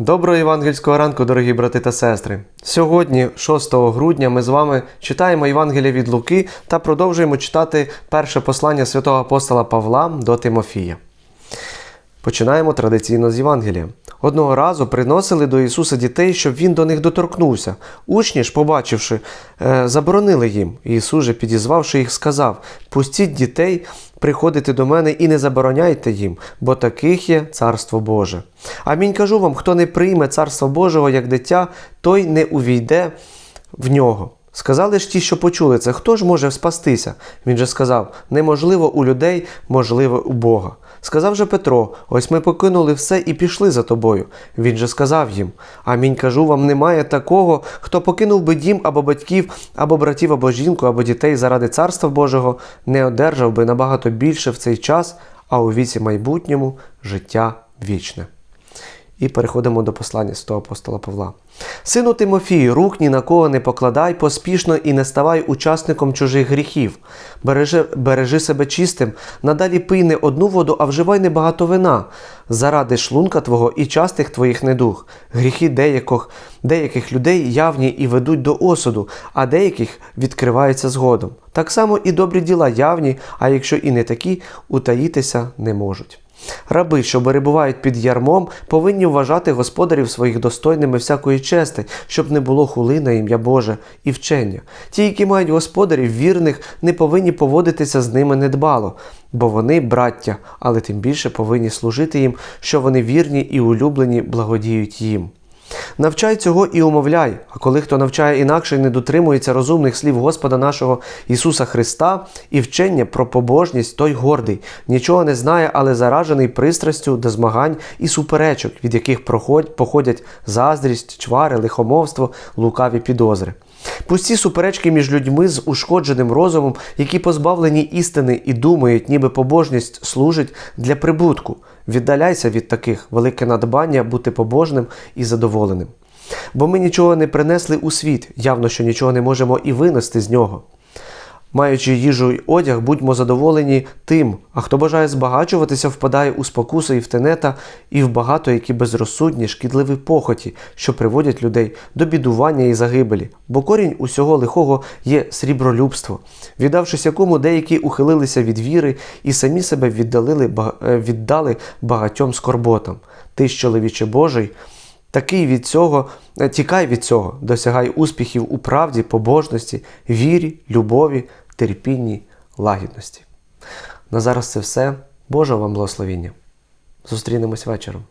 Доброго євангельського ранку, дорогі брати та сестри. Сьогодні, 6 грудня, ми з вами читаємо Євангелія від Луки та продовжуємо читати перше послання святого апостола Павла до Тимофія. Починаємо традиційно з Євангелія. Одного разу приносили до Ісуса дітей, щоб він до них доторкнувся. Учні ж, побачивши, е, заборонили їм. Ісус же, підізвавши їх, сказав: Пустіть дітей приходити до мене і не забороняйте їм, бо таких є царство Боже. Амінь кажу вам, хто не прийме царство Божого як дитя, той не увійде в нього. Сказали ж ті, що почули це, хто ж може спастися? Він же сказав: неможливо у людей, можливо у Бога. Сказав же Петро: ось ми покинули все і пішли за тобою. Він же сказав їм: Амінь кажу вам, немає такого, хто покинув би дім або батьків, або братів, або жінку, або дітей заради царства Божого, не одержав би набагато більше в цей час, а у віці майбутньому життя вічне. І переходимо до послання святого апостола Павла. Сину Тимофію, рук ні на кого не покладай поспішно і не ставай учасником чужих гріхів. Бережи, бережи себе чистим, надалі пий не одну воду, а вживай небагато вина, заради шлунка твого і частих твоїх недуг. Гріхи деяких, деяких людей явні і ведуть до осуду, а деяких відкриваються згодом. Так само і добрі діла явні, а якщо і не такі, утаїтися не можуть. Раби, що перебувають під ярмом, повинні вважати господарів своїх достойними всякої чести, щоб не було хули на ім'я Боже і вчення. Ті, які мають господарів вірних, не повинні поводитися з ними недбало, бо вони браття, але тим більше повинні служити їм, що вони вірні і улюблені благодіють їм. Навчай цього і умовляй, а коли хто навчає інакше і не дотримується розумних слів Господа нашого Ісуса Христа і вчення про побожність, той гордий, нічого не знає, але заражений пристрастю до змагань і суперечок, від яких походять заздрість, чвари, лихомовство, лукаві підозри. Пусті суперечки між людьми з ушкодженим розумом, які позбавлені істини і думають, ніби побожність служить для прибутку. Віддаляйся від таких велике надбання бути побожним і задоволеним. Бо ми нічого не принесли у світ, явно, що нічого не можемо і винести з нього. Маючи їжу й одяг, будьмо задоволені тим, а хто бажає збагачуватися, впадає у спокуси і в тенета, і в багато які безрозсудні, шкідливі похоті, що приводять людей до бідування і загибелі, бо корінь усього лихого є срібролюбство, віддавшись якому деякі ухилилися від віри і самі себе віддалили, е, віддали багатьом скорботам. Ти ж, чоловіче Божий, Такий від цього, е, тікай від цього, досягай успіхів у правді, побожності, вірі, любові, терпінні, лагідності. На зараз це все. Божого вам благословіння. Зустрінемось вечором.